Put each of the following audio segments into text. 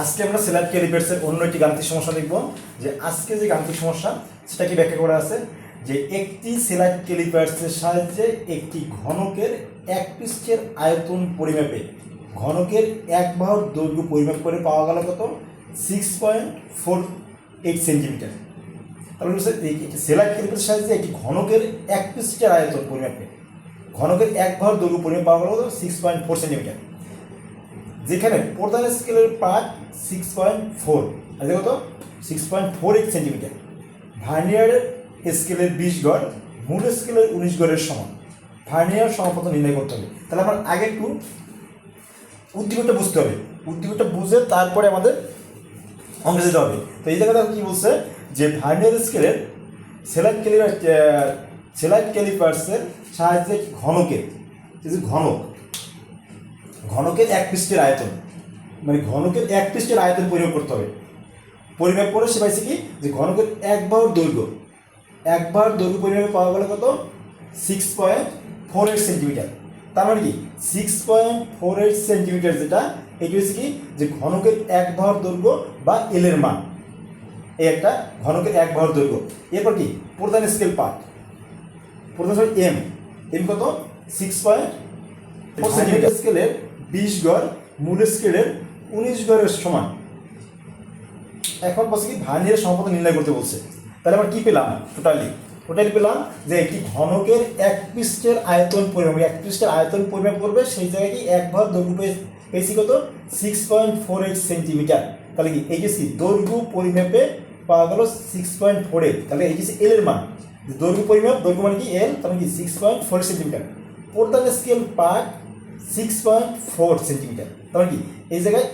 আজকে আমরা সেলার ক্যালিপার্সের অন্য একটি গাণিতিক সমস্যা দেখব যে আজকে যে গাণিতিক সমস্যা, সেটা কি ব্যাখ্যা করা আছে? যে একটি সেলার ক্যালিপার্সের সাহায্যে একটি ঘনকের এক পৃষ্ঠের আয়তন পরিমাপে, ঘনকের এক বাহুর দৈর্ঘ্য পরিমাপ করে পাওয়া গেল কত? Six point four eight centimetre তাহলে সেলার ক্যালিপার্সের সাহায্যে একটি ঘনকের এক পৃষ্ঠের আয়তন পরিমাপে, ঘনকের এক বাহুর দৈর্ঘ্য পরিমাপ পাওয়া গেল কত? সিক্স পয়েন্ট ফোর সেন্টিমিটার যেখানে প্রধান স্কেলের পার্ট সিক্স পয়েন্ট ফোর আর কত six point four eight centimetre ভার্নিয়ারের স্কেলের বিশ গড় মূল স্কেলের উনিশ গড়ের সমান। ভার্নিয়ার সমাপত নির্ণয় করতে হবে। তাহলে আমার আগে একটু উদ্দীপকটা বুঝতে হবে। উদ্দীপকটা বুঝে তারপরে আমাদের অঙ্কে যেতে হবে। তো এই জায়গাটা কি বলছে, যে ভার্নিয়ার স্কেলের সেলাইট ক্যালিপার সেলাইট ক্যালিপার্সের সাহায্যে ঘনকের যে ঘনক ঘনকের এক পৃষ্ঠের আয়তন। মানে ঘনকের এক পৃষ্ঠের আয়তন পরিমাপ করতে হবে। পরিমাপ করে সে পাইছে কি? যে ঘনকের এক বাহুর দৈর্ঘ্য। এক বাহুর দৈর্ঘ্য পরিমাপে পাওয়া গেল কত? Six point four eight centimetre তার মানে কি? Six point four eight centimetre যেটা এটি হচ্ছে কি? যে ঘনকের এক বাহুর দৈর্ঘ্য বা এলের মান। এই একটা ঘনকের এক বাহুর দৈর্ঘ্য। এরপর কি? প্রধান স্কেল পার্ট প্রধান এম এম কত? সিক্স পয়েন্ট ফোর সেন্টিমিটার স্কেলের বিশ গড় মূল স্কেলের উনিশ গড়ের সমান। এখন বলছে কি ভার্নিয়ার সম্পদ নির্ণয় করতে বলছে। তাহলে আমরা কি পেলাম টোটালি টোটালি পেলাম যে একটি ঘনকের এক পৃষ্ঠের আয়তন পরিমাপ, এক পৃষ্ঠের আয়তন পরিমাপ করবে, সেই জায়গায় কি এক ভাগ দৈর্ঘ্য পেয়ে- পেয়েছি কত? Six point four eight centimetre তাহলে কি, এই কি, দৈর্ঘ্য পরিমাপে পাওয়া গেল সিক্স পয়েন্ট ফোর এইট তাহলে এই যে এল এর মান। দৈর্ঘ্য পরিমাপ, দৈর্ঘ্য মানে কি এল তাহলে কি সিক্স পয়েন্ট ফোর সেন্টিমিটার প্রধান scale part six point four centimetre তার কি? এই জায়গায়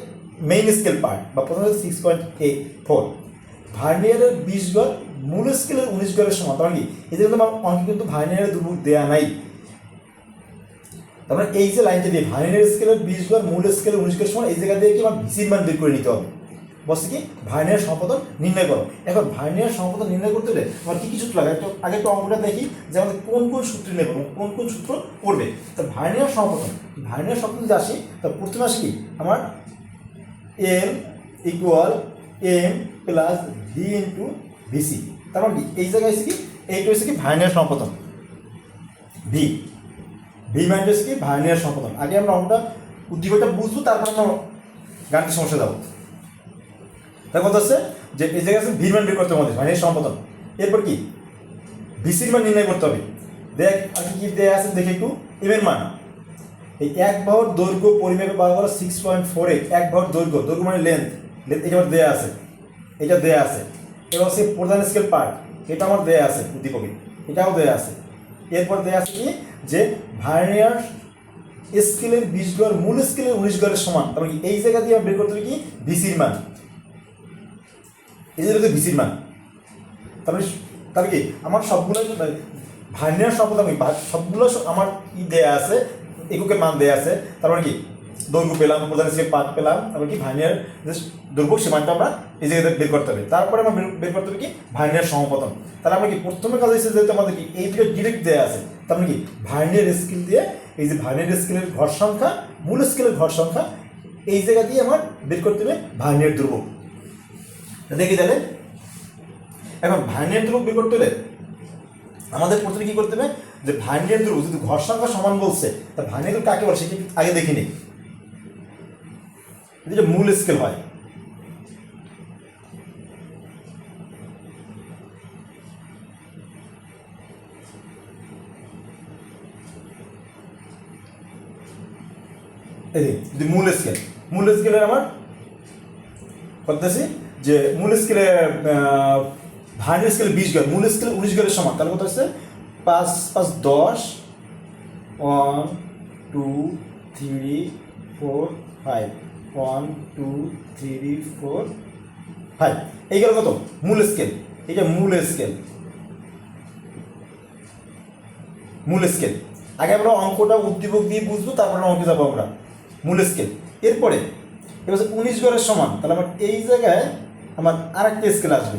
মেইন স্কেল পার্ট বা প্রথম সিক্স পয়েন্ট এইট ফোর ভার্নিয়ারের বিশ গড় মূল স্কেলের উনিশ গড়ের সমান। তার মানে কি? যে কিন্তু অঙ্কে কিন্তু ভার্নিয়ারের দুর্ভুগ দেয়া নাই। তারপরে মানে এই যে লাইনটা দিয়ে ভার্নিয়ার স্কেলের বিশ গড় মূল স্কেলের উনিশ গড়ের সমান, এই জায়গা দিয়ে কি আমার ভিসির মান বের করে নিতে হবে? বলছে কি ভার্নিয়ার সম্পাদন নির্ণয় করো। এখন ভার্নিয়ার সম্পাদন নির্ণয় করতে হলে আমার কি কি সূত্র লাগে? একটু, আগে একটু অঙ্কটা দেখি যে আমাদের কোন কোন সূত্র নির্ণয় করব, কোন কোন সূত্র পড়বে তা ভার্নিয়ার সম্পাদন ভার্নিয়ার সম্পাদন যদি আসি, তা প্রথমে আসি কি? আমার M equal M plus V into VC তার মানে এই জায়গায় এসে কি? এইটা হচ্ছে কি ভার্নিয়ার সম্পাদন ভি ভি মাইন্ড হচ্ছে কি ভার্নিয়ার সম্পাদন আগে আমরা অঙ্কটা, উদ্দীপকটা বুঝব, তারপর আমরা গানটি সমস্যা যাব তার কথা হচ্ছে? যে এই জায়গায় আছে ভি মান বের করতে হবে আমাদের ভার্নিয়ার সম্পাদন। এরপর কি? ভিসির মান নির্ণয় করতে হবে। দেখ আর কি দেয়া আছে দেখে একটু। এম মান। এই এক বাহুর দৈর্ঘ্য পরিমাপে পাওয়া গেল সিক্স পয়েন্ট ফোর এইট এক বাহুর দৈর্ঘ্য দৈর্ঘ্য মানে লেন্থ লেন্থ এটা আমার দেয়া আছে। এটা দেয়া আছে। এবং সে প্রধান স্কেল পার্ট এটা আমার দেয়া আছে উদ্দীপকে। এটাও দেয়া আছে। এরপর দেয়া আছে কি? যে ভার্নিয়ার স্কেলের বিশ গড়, মূল স্কেলের উনিশ গড়ের সমান। তার মানে কি? এই জায়গা দিয়ে আমি বের করতে হবে কি? ভিসির মান। হচ্ছে ভিসির মান তাহলে তাহলে কি, আমার সবগুলো ভার্নিয়ার সম্পদ আমি সবগুলো আমার ই দেয়া আছে এককের মান দেয়া আছে। তারপরে কি, দৈর্ঘ্য পেলাম, প্রধান স্কেল পাঠ পেলাম, তারপরে কি ভার্নিয়ার যে দৈর্ঘ্য সে মানটা আমরা এই জায়গাতে বের করতে হবে। তারপরে আমরা বের- করতে হবে কি ভার্নিয়ার সমপতন। তাহলে আমরা কি, প্রথমে কাজ হচ্ছে যেহেতু আমাদের কি, এই দুটো ডিরেক্ট দেওয়া আছে তার কি ভার্নিয়ার স্কেল দিয়ে এই যে ভার্নিয়ার স্কেলের ঘর সংখ্যা, মূল স্কেলের ঘর সংখ্যা, এই জায়গা দিয়ে আমার বের করতে হবে ভার্নিয়ার দুর্ভোগ দেখি তাহলে। এখন ভার্নিয়ার ধ্রুবক বের করতে হলে আমাদের প্রথমে কি করতে হবে? যে ভার্নিয়ার ধ্রুবক যদি ঘর সংখ্যা সমান বলছে তা ভার্নিয়ার ধ্রুবক কাকে বলে? সেটা আগে দেখে নিই যেটা মূল স্কেল হয়। এই যে, মূল স্কেল মূল স্কেলের আমার করতেছি যে মূল স্কেলে ভার্নিয়ার স্কেল বিশ গড় মূল স্কেল উনিশ গড়ের সমান। তাহলে কত হচ্ছে? পাঁচ পাঁচ, দশ one two three four five one two three four five এই গেল কত? মূল স্কেল এটা মূল স্কেল মূল স্কেল আগে আমরা অঙ্কটা উদ্দীপক দিয়ে বুঝব, তারপরে অঙ্কে যাব আমরা। মূল স্কেল এরপরে, এবার উনিশ গড়ের সমান। তাহলে আমার এই জায়গায় আমার আর একটা স্কেল আসবে।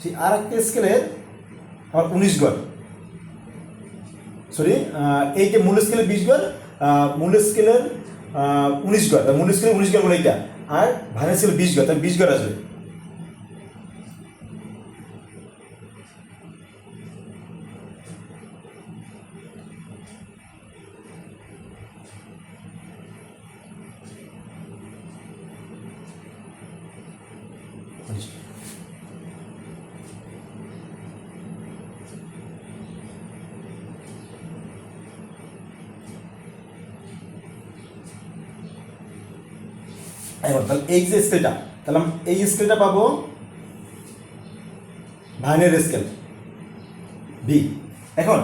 সেই আর একটা স্কেলের আমার উনিশ গড় সরি এইটা মূল স্কেলের বিশ গড় মূল স্কেলের উনিশ গড় মূল স্কেলের উনিশ গড় বলে এইটা। আর ভাইনাল স্কেলে বিশ গড় তাহলে বিশ গড় আসবে। এই যে স্কেলটা তাহলে এই স্কেলটা পাবো ভাইনের স্কেল বি এখন,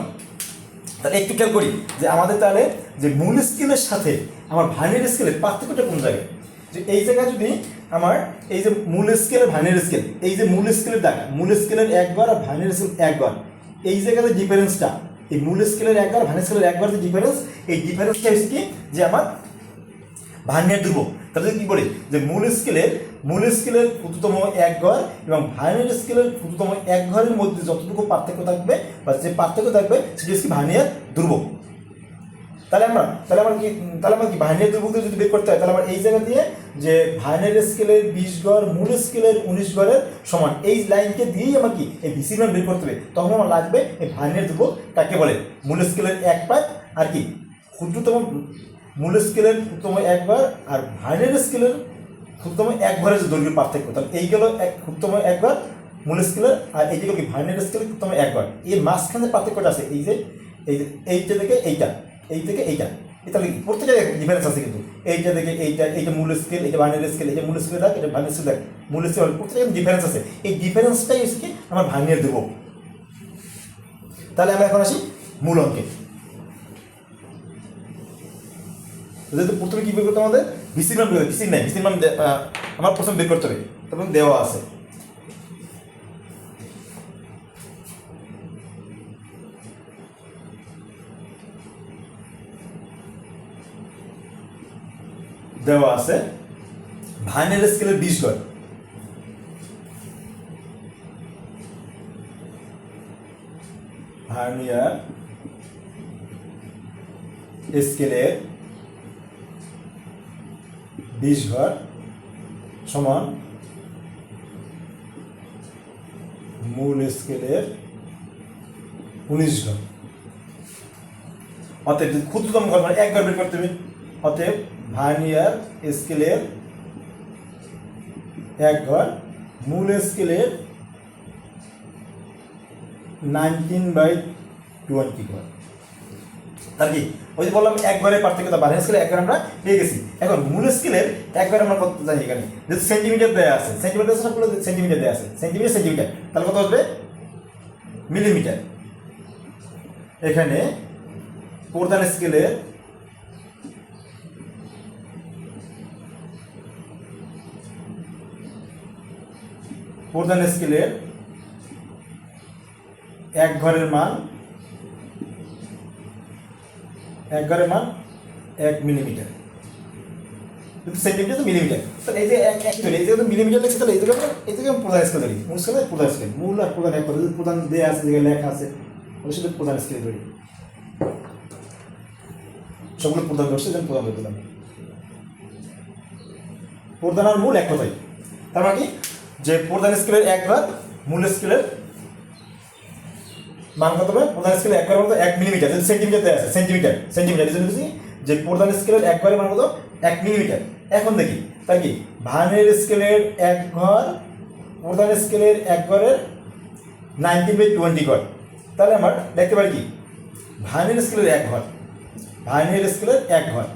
তাহলে একটু খেয়াল করি যে আমাদের তাহলে যে মূল স্কেলের সাথে আমার ভাইনের স্কেলের পার্থক্যটা কোন জায়গায়? যে এই জায়গায় যদি আমার এই যে মূল স্কেলের ভাইনের স্কেল এই যে মূল স্কেলের দেখা, মূল স্কেলের একবার আর ভাইনের স্কেল একবার। এই জায়গাতে ডিফারেন্সটা এই মূল স্কেলের একবার ভাইনের স্কেলের একবার যে ডিফারেন্স এই ডিফারেন্সটা হচ্ছে কি? যে আমার ভান্যের ধ্রুব। তাহলে কি বলি? যে মূল স্কেলের মূল স্কেলের ক্ষুদ্রতম এক ঘর এবং ভার্নিয়ার স্কেলের ক্ষুদ্রতম এক ঘরের মধ্যে যতটুকু পার্থক্য থাকবে বা যে পার্থক্য থাকবে, সেটি হচ্ছে ভার্নিয়ার ধ্রুবক তাহলে আমরা, তাহলে আমার কি, তাহলে আমার কি ভার্নিয়ার ধ্রুবক যদি বের করতে হয়, তাহলে আমার এই জায়গা দিয়ে যে ভার্নিয়ার স্কেলের বিশ গড় মূল স্কেলের উনিশ গড়ের সমান, এই লাইনকে দিয়েই আমার কি, এই ভিসি মান বের করতে হবে। তখন আমার লাগবে এই ভার্নিয়ার ধ্রুবক কাকে বলে? মূল স্কেলের এক পাত আর কি, ক্ষুদ্রতম মূল স্কেলের ক্ষুদ্রতম একবার, আর ভাইনের স্কেলের ক্ষুদ্রতম একবারের যে দৈর্ঘ্যের পার্থক্য, তাহলে এই গেল এক ক্ষুদ্রতম একবার, মূল স্কেলের আর এই গেল কি ভাইনের স্কেলের ক্ষুদ্রতম একবার। এর মাঝখানে পার্থক্যটা আছে, এই যে এই যে এইটা থেকে এইটা, এই থেকে এইটা তাহলে? প্রত্যেকটা ডিফারেন্স আছে কিন্তু। এইটা থেকে এইটা এইটা মূল স্কেল এইটা ভাইনের স্কেল এইটা মূল স্কেল দেখ এটা ভাইনের স্কেল দেখ, মূল স্কেল প্রত্যেকটা ডিফারেন্স আছে। এই ডিফারেন্সটাই হচ্ছে কি, আমার ভাইনের দেবো। তাহলে আমরা এখন আসি মূল অঙ্কে। যেহেতু প্রথমে কি বের করতে আমাদের? ভিসির মান ভিসির নাই ভিসির আমার প্রথমে বের করতে হবে তখন দেওয়া আছে। দেওয়া আছে। ভাইনের স্কেলের বিশ গড় ভার্নিয়ার স্কেলের বিশ ঘর সমান মূল স্কেলের উনিশ ঘর। অতএব ক্ষুদ্রতম ঘর মানে এক ঘর বের করতে হবে, অতএব ভার্নিয়ার স্কেলের এক ঘর, মূল স্কেলের নাইনটিন বাই টোয়েন্টি ঘর। তার কি? ওই যে বললাম একবারে পার্থক্যতা বাড়ে। স্কেলে একবার আমরা পেয়ে গেছি। এখন মূল স্কেলের একবার আমরা কত জানি এখানে। যেহেতু সেন্টিমিটার দেওয়া আছে সেন্টিমিটার সবগুলো সেন্টিমিটার দেওয়া আছে। সেন্টিমিটার সেন্টিমিটার তাহলে কত আসবে? মিলিমিটার এখানে প্রধান স্কেলের প্রধান স্কেলের এক ঘরের মান এক ঘরের মান এক মিলিমিটার। কিন্তু সেন্টিমিটার তো মিলিমিটার। তাহলে এই যে এক এক এই যে মিলিমিটার দেখছি, তাহলে এই আমরা এই প্রধান স্কেল ধরি। মূল স্কেলে প্রধান স্কেল মূল আর প্রধান এক কথা প্রধান দেয়া আছে যেখানে লেখা আছে, ওদের সাথে প্রধান স্কেল ধরি। সবগুলো প্রধান ধরছে যেন প্রধান ধরে দিলাম প্রধান আর মূল এক কথাই তার মানে কি? যে প্রধান স্কেলের এক ভাগ, মূল স্কেলের মান কত হবে? প্রধান স্কেলের একবার মতো এক মিলিমিটার সেন্টিমিটার দেওয়া আছে সেন্টিমিটার সেন্টিমিটার এই জন্য যে প্রধান স্কেলের একবারের মান কত? এক মিলিমিটার এখন দেখি তাই কি? ভানের স্কেলের এক ঘর, প্রধান স্কেলের এক ঘরের নাইনটি বাই টোয়েন্টি ঘর। তাহলে আমার দেখতে পারি কি? ভানের স্কেলের এক ঘর। ভানের স্কেলের এক ঘর।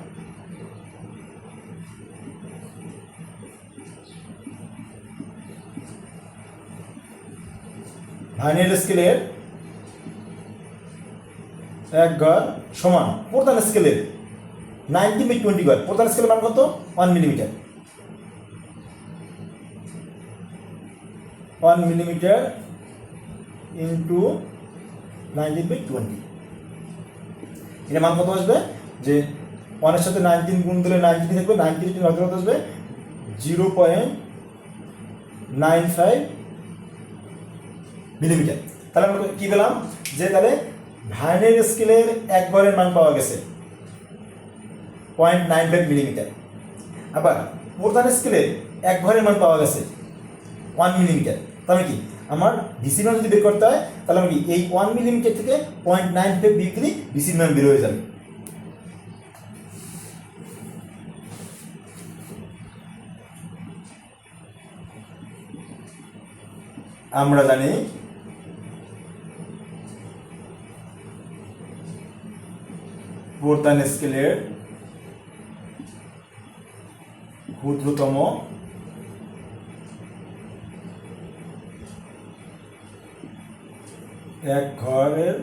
ভাইনের স্কেলের এক ঘর সমান প্রধান স্কেলের নাইনটি বাই টোয়েন্টি ঘর। প্রধান স্কেলের মান কত? One millimetre. One millimetre into nineteen by twenty. এটা মান কত আসবে? যে ওয়ানের সাথে নাইনটিন গুণ দিলে নাইনটিন থাকবে নাইনটিন কত কত আসবে? Zero point nine five millimetre. তাহলে আমরা কি পেলাম? যে তাহলে ভাইনের স্কেলের এক ঘরের মান পাওয়া গেছে পয়েন্ট নাইন ফাইভ মিলিমিটার। আবার প্রধান স্কেলের এক ঘরের মান পাওয়া গেছে ওয়ান মিলিমিটার। মানে কি? আমার ভিসির মান যদি বের করতে হয়, তাহলে আমি এই ওয়ান মিলিমিটার থেকে পয়েন্ট নাইন ফাইভ দিলেই ভিসির মান বের হয়ে যাবে। আমরা জানি প্রধান স্কেলের ক্ষুদ্রতম এক ঘরের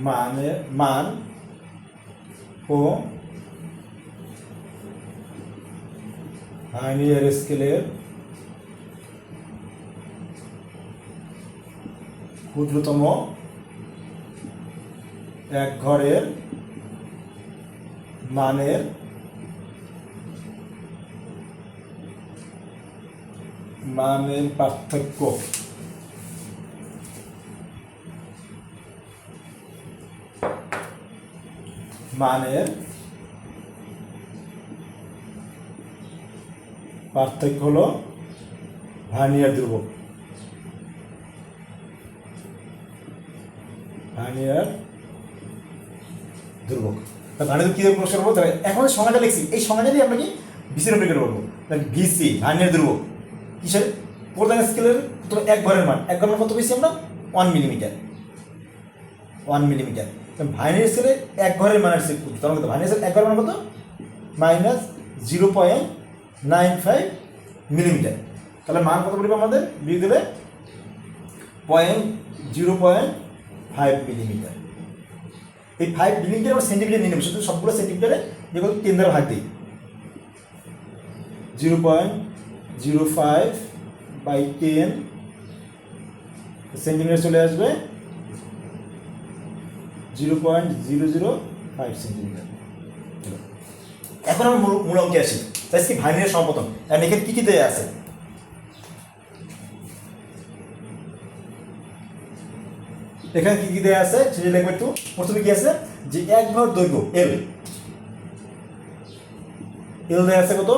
মানে মান ও ভার্নিয়ার স্কেলের ক্ষুদ্রতম এক ঘরের মানের মানের পার্থক্য। মানের পার্থক্য হলো ভার্নিয়ার ধ্রুবক ভার্নিয়ার তা ভার্নিয়ার কীভাবে প্রশ্ন করব? তাহলে এখন সংজ্ঞাটা লিখছি, এই সংজ্ঞাটা দিয়ে আমরা কি বিসির উপরে করব? তাহলে ভিসি ভার্নিয়ার ধ্রুবক কিসের? প্রধান স্কেলের প্রথমে এক ঘরের মান। এক ঘরের কত পেয়েছি আমরা? ওয়ান মিলিমিটার ওয়ান মিলিমিটার ভাইনাস স্কেলে এক ঘরের মান আসছে তার মধ্যে ভাইনাস এক ঘরের মান কত? Minus zero point nine five millimetre তাহলে মান কত পড়বে আমাদের? বিয়ে দিলে point zero point five millimetre এই ফাইভ মিলিমিটার আমরা সেন্টিমিটার নিয়ে নেব। শুধু সবগুলো সেন্টিমিটারে যেগুলো তিন দ্বারা ভাগ দিই zero point zero five by ten centimetre চলে আসবে। Zero point zero zero five centimetre এখন আমরা মূল অঙ্কে আসি। তাই কি ভাইনের সম্পতন এখানে কী কী দেয়া আছে? এখানে কি কি দেয়া আছে? সেটা লিখবে একটু। প্রথমে কি আছে? যে এক ভর দৈর্ঘ্য এল এল দেয়া আছে কত?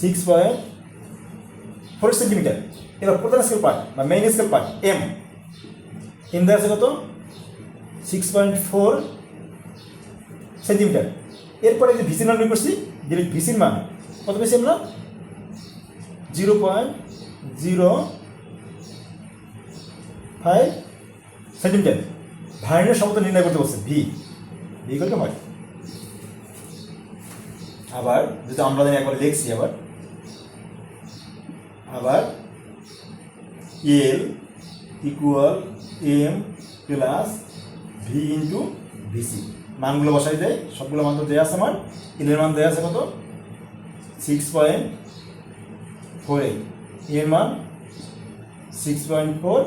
সিক্স পয়েন্ট ফোর সেন্টিমিটার এবার প্রধান স্কেল পার্ট বা main scale part M M দেয়া আছে কত? সিক্স পয়েন্ট ফোর সেন্টিমিটার এরপরে যে ভিসির মান বের করছি যে ভিসির মান। কত পেয়েছি আমরা? Zero point zero five centimetre ভাইনের সমতা নির্ণয় করতে বলছে, ভি। ভি করতে হয়। আবার যদি আমরা জানি একবার লিখছি আবার আবার L equal M plus V into VC. মানগুলো বসাই দেয়, সবগুলো মান তো দেওয়া আছে আমার। এলের মান দেওয়া আছে কত? Six point four eight. এর মান সিক্স পয়েন্ট ফোর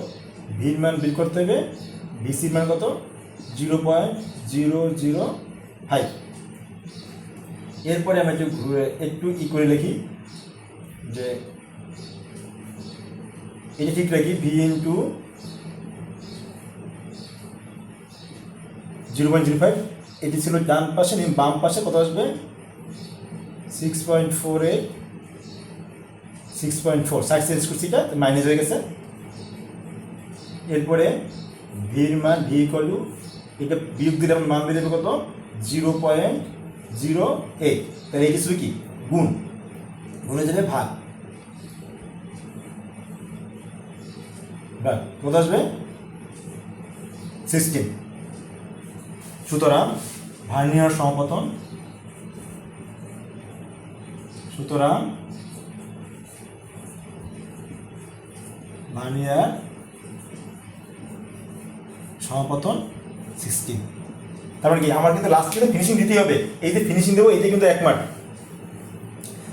ভির মান বের করতে হবে। ভিসির মান কত? Zero point zero zero five এরপরে আমরা একটু ঘুরে, একটু ই করে লিখি যে এটা ঠিক রাখি V into zero point zero five এটি ছিল ডান পাশে বাম পাশে কত আসবে? Six point four eight six point four side change করছি এটা মাইনাস হয়ে গেছে। এরপরে ভির মান ভি কলু এটা বিয়োগ দিলে মান যাবে কত? জিরো পয়েন্ট জিরো এইট তাহলে এটি শুধু কি? গুণ। গুণে যাবে ভাগ। কত আসবে? সিক্সটিন সুতরাং ভার্নিয়ার সমপতন সুতরাং ভার্নিয়ার সমাপতন সিক্সটিন তার মানে কি? আমার কিন্তু লাস্ট কিন্তু ফিনিশিং দিতেই হবে। এই যে ফিনিশিং দেবো, এইটা কিন্তু এক মার্ক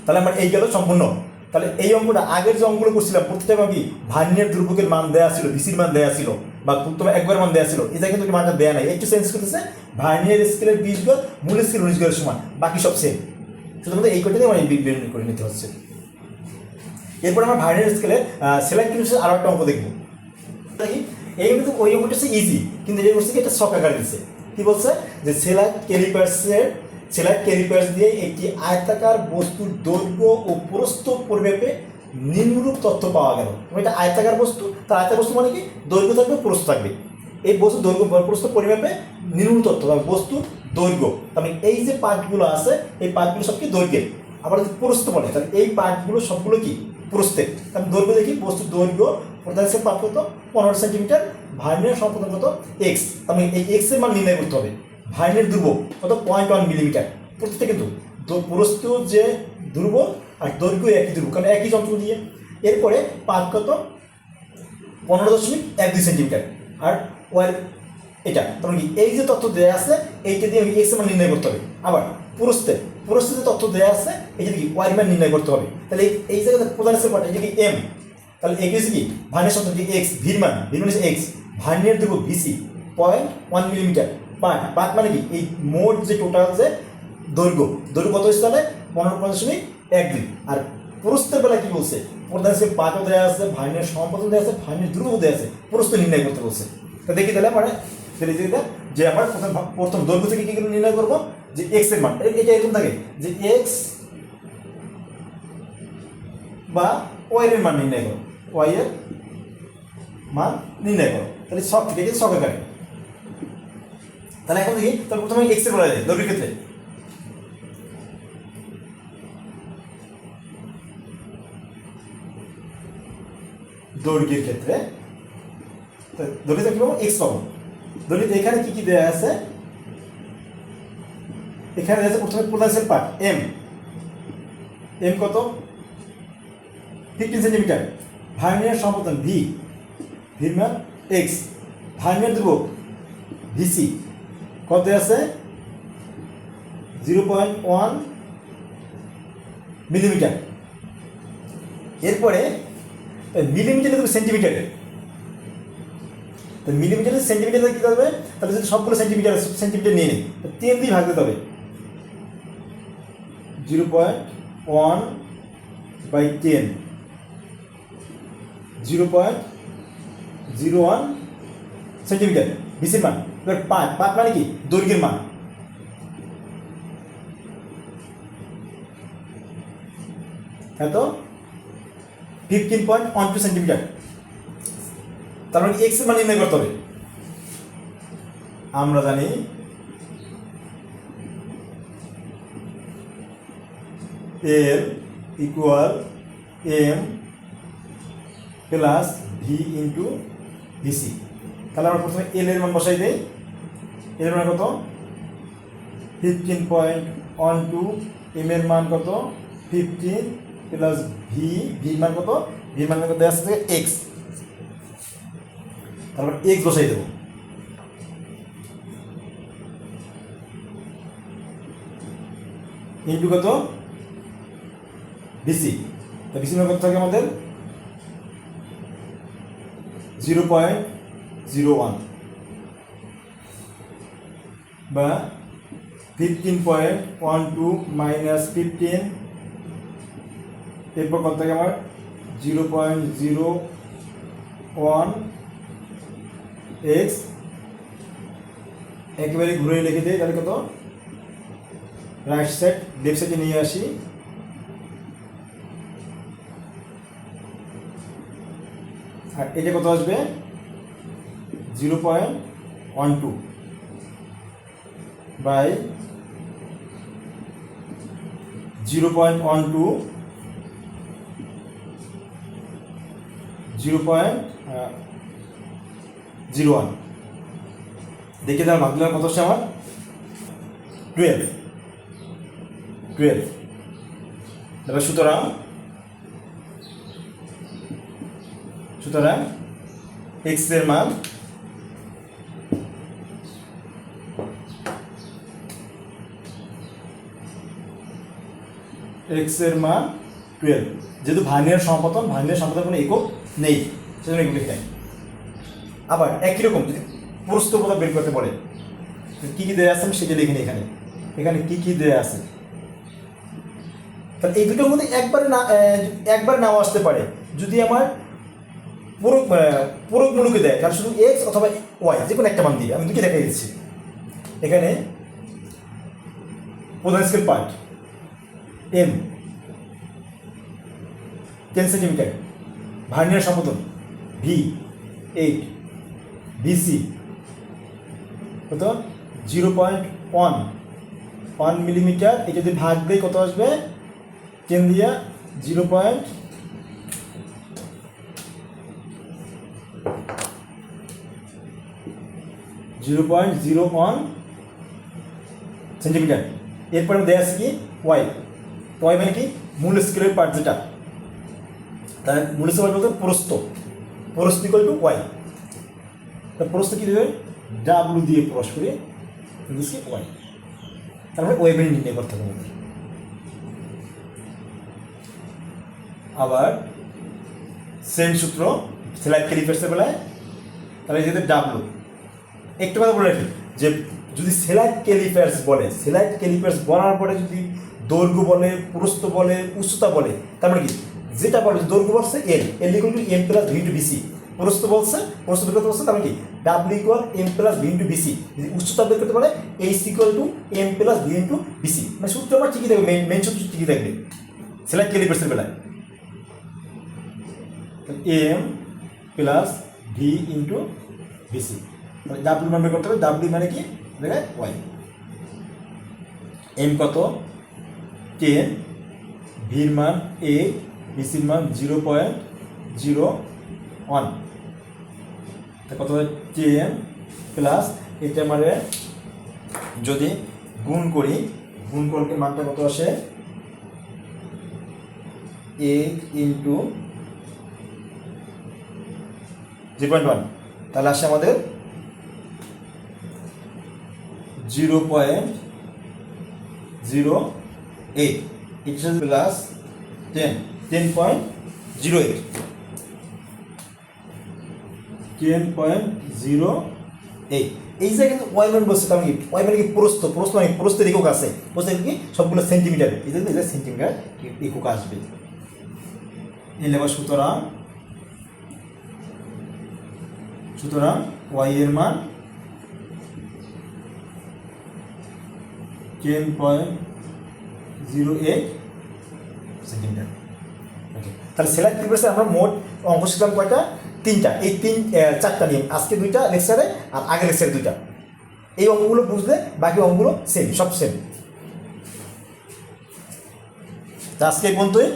তাহলে আমার এই গেল সম্পূর্ণ। তাহলে এই অঙ্কটা আগের যে অঙ্কগুলো করছিলাম, প্রত্যেকটা কি? ভার্নিয়ার দুর্ভোগের মান দেওয়া ছিল, বিসির মান দেওয়া ছিল, বা তোমার একবার মান দেওয়া ছিল। এটা কিন্তু মানটা দেওয়া নাই। একটু চেঞ্জ করতেছে ভার্নিয়ার স্কেলের বিশ গড় মূল স্কেল উনিশ গড়ের সমান, বাকি সব সেম শুধুমাত্র এই কটাতে আমার বের করে নিতে হচ্ছে। এরপর আমার ভার্নিয়ার স্কেলে সেলেক্ট আরও একটা অঙ্ক দেখব। দেখি। এই কিন্তু ওই হচ্ছে ইজি কিন্তু এই করছে কি একটা শখ আকার দিচ্ছে কি বলছে? যে সেলার ক্যালিপার্সের সেলাইট ক্যালিপার্স দিয়ে একটি আয়তাকার বস্তুর দৈর্ঘ্য ও প্রস্থ পরিমাপে নিম্নরূপ তথ্য পাওয়া গেল। এবং এটা আয়তাকার বস্তু, তার আয়তাকার বস্তু মানে কি? দৈর্ঘ্য থাকবে, প্রস্থ থাকবে। এই বস্তু দৈর্ঘ্য প্রস্থ পরিমাপে নিম্ন তথ্য বা বস্তুর দৈর্ঘ্য। তার মানে এই যে পার্টগুলো আছে, এই পার্টগুলো সব কি দৈর্ঘ্যের? আবার যদি প্রস্থ বলে, তাহলে এই পার্টগুলো সবগুলো কি? প্রস্থের তাহলে দৈর্ঘ্য দেখি বস্তুর দৈর্ঘ্য প্রধানের পার্ট কত? পনেরো সেন্টিমিটার ভার্নিয়ার সম্পূর্ণ কত? এক্স তার মানে এই এক্সের মান নির্ণয় করতে হবে। ভার্নিয়ার দুর্বল কত? Point one millimetre. প্রত্যেকে কিন্তু প্রস্থ যে দুর্বল আর দৈর্ঘ্য একই দুর্বল কারণ একই যন্ত্র দিয়ে। এরপরে পার্ট কত? পনেরো দশমিক এক দুই সেন্টিমিটার। আর ওয়ার এটা, তার মানে কি? এই যে তথ্য দেওয়া আছে, এইটা দিয়ে আমি এক্স মান নির্ণয় করতে হবে। আবার পুরস্তে যে তথ্য দেওয়া আছে এইটা কি ওয়াই মান নির্ণয় করতে হবে? তাহলে এই- এই জায়গাতে প্রধান আছে কটা এটা কি এম তাহলে এ হচ্ছে কি? ভার্নিয়ার শব্দ কি এক্স ভির মান ভির মানে এক্স ভার্নিয়ার দেবো VC point one millimetre part part মানে কি? এই মোট যে টোটাল যে দৈর্ঘ্য দৈর্ঘ্য কত হচ্ছে তাহলে? পনেরো দশমিক এক দুই আর পুরস্তের বেলা কি বলছে? প্রধান হিসেবে পাটও দেওয়া আছে ভাইনের সম্পদও দেওয়া আছে ভাইনের দ্রুতও দেওয়া আছে, পুরস্ত নির্ণয় করতে বলছে। তো দেখি তাহলে মানে যে আমার প্রথম প্রথম দৈর্ঘ্য থেকে কি নির্ণয় করব? যে এক্সের মান। এটা এরকম থাকে যে এক্স বা ওয়াই এর মান নির্ণয় করো। ওয়াই এর মান নির্ণয় করো। তাহলে সব থেকে গেছে সব আকারে তাহলে এখন দেখি, তাহলে প্রথমে এক্সের বলা যায় দৈর্ঘ্যের ক্ষেত্রে। দৈর্ঘ্যের ক্ষেত্রে। দলিত কি পাবো? এক্স পাবো। দলিত এখানে কি কি দেওয়া আছে? এখানে আছে প্রথমে প্রধান পার্ট এম এম কত? ফিফটিন সেন্টিমিটার ভার্নিয়ার সম্পদন ভি ভির মান এক্স ভার্নিয়ার ধ্রুবক ভিসি কত আছে? জিরো পয়েন্ট ওয়ান মিলিমিটার এরপরে মিলিমিটারে দেবে সেন্টিমিটারে তো মিলিমিটারে সেন্টিমিটারে কী করবে? তাহলে সবগুলো সেন্টিমিটার সেন্টিমিটার নিয়ে নিই তিন দিয়ে ভাগ দিতে হবে। Zero point one by ten. Zero point zero one centimetre বিসির মান। এবার পাঁচ পাঁচ মানে কি? দৈর্ঘ্যের মান। এত fifteen point one two centimetre তার মানে এক্সের মান নির্ণয় করতে হবে। আমরা জানি L equal M plus V into VC তাহলে আমরা প্রথমে এল এর মান বসাই দেই। এর মান কত? Fifteen point one two M এর মান কত? ফিফটিন প্লাস ভি ভি মান কত? ভি মান কত? দেওয়া আছে এক্স তারপর এক্স বসাই দেবো। ইন্টু কত? বিসি তা বিসি কত থাকে আমাদের জিরো পয়েন্ট জিরো ওয়ান বা fifteen point one two minus fifteen. এরপর কত থাকে আমার? Zero point zero one X. একেবারে ঘুরে লিখে দিই, তাহলে কত? রাইট সাইড লেফট সাইডে নিয়ে আসি। আর এটা কত আসবে? Zero point one two by zero point one two zero point zero one. দেখে তার মাধ্যমে কত হচ্ছে আমার? টুয়েলভ। টুয়েলভ। এবার সুতরাং সুতরাং এক্সের মান এক্সের মান টুয়েলভ যেহেতু ভার্নিয়ার সম্পাদন ভার্নিয়ার সম্পাদন কোনো একক নেই, সেজন্য এগুলো লিখে আবার একই রকম যদি প্রস্তবতা বের করতে বলে কি কি দেয়া আছে আমি সেটা লিখে এখানে। এখানে কি কি দেয়া আছে? তাহলে এই দুটোর মধ্যে একবারে না একবার নাও আসতে পারে। যদি আমার পুরো পুরো মুলুকে দেয়। কারণ শুধু এক্স অথবা ওয়াই যে কোনো একটা মান দিয়ে। আমি দুটি দেখাই দিচ্ছি। এখানে প্রধান scale part M ten centimetre vernier সম্বোধন ভি এইট বিসি কত? Zero point one one millimetre এটা যদি ভাগ দেয় কত আসবে? টেন দিয়া zero point zero point zero one centimetre. এরপরে দেওয়া আছে কি? ওয়াই ওয়াই মানে কি? মূল স্কেলের পার্ট যেটা। তাহলে মূল স্কেল বলতে প্রস্ত প্রস্ত টু ওয়াই তা প্রস্ত কী দেবে? ডাব্লু দিয়ে প্রস করে দিচ্ছি ওয়াই তারপরে মানে নির্ণয় করতে হবে। আবার সেম সূত্র সেলাই ক্যালিপার্সের বেলায়। তাহলে যেতে ডাব্লু একটু কথা বলে রাখি, যে যদি সেলাইট ক্যালিপার্স বলে, সেলাইট ক্যালিপার্স বলার পরে যদি দৈর্ঘ্য বলে, প্রস্থ বলে, উচ্চতা বলে, তার মানে কি? যেটা বলে দৈর্ঘ্য বলছে L L equal to M plus V to VC প্রস্থ বলছে, প্রস্থ বের করতে বলছে, তার মানে কি? W equal M plus V to VC যদি উচ্চতা বের করতে পারে H equal to M plus V to VC মানে সূত্র আমার ঠিকই থাকবে মেন মেন সূত্র ঠিকই থাকবে। সেলাইট ক্যালিপার্সের বেলায়। M plus V into VC মানে ডাব্লিউ মান করতে হবে ডাব্লিউ মানে কি? ওয়াই এম কত? টেন ভির মান এ বিসির মান জিরো পয়েন্ট জিরো ওয়ান কত হয়? টেন প্লাস এটা মানে যদি গুণ করি, গুণ করলে মানটা কত আসে? Eight into zero point one তাহলে আসে আমাদের zero point zero eight. Eight plus ten ten point zero eight ten point zero eight এই যে কিন্তু ওয়াই মান বলছে তার মানে কি প্রস্থ? প্রস্থ মানে প্রস্থের একক আছে। প্রস্থ কি? সবগুলো সেন্টিমিটার এই যে সেন্টিমিটার একক আসবে? এই লেবার সুতরাং সুতরাং ওয়াই এর মান ten point zero eight centimetre okay তাহলে সেলাই প্রিপারেশন আমরা মোট অঙ্ক শিখলাম কয়টা? তিনটা। এই তিন চারটা নিয়ম। আজকে দুইটা লেকচারে আর আগের লেকচারে দুইটা। এই অঙ্কগুলো বুঝলে বাকি অঙ্কগুলো সেম সব সেম আজকে এই পর্যন্তই।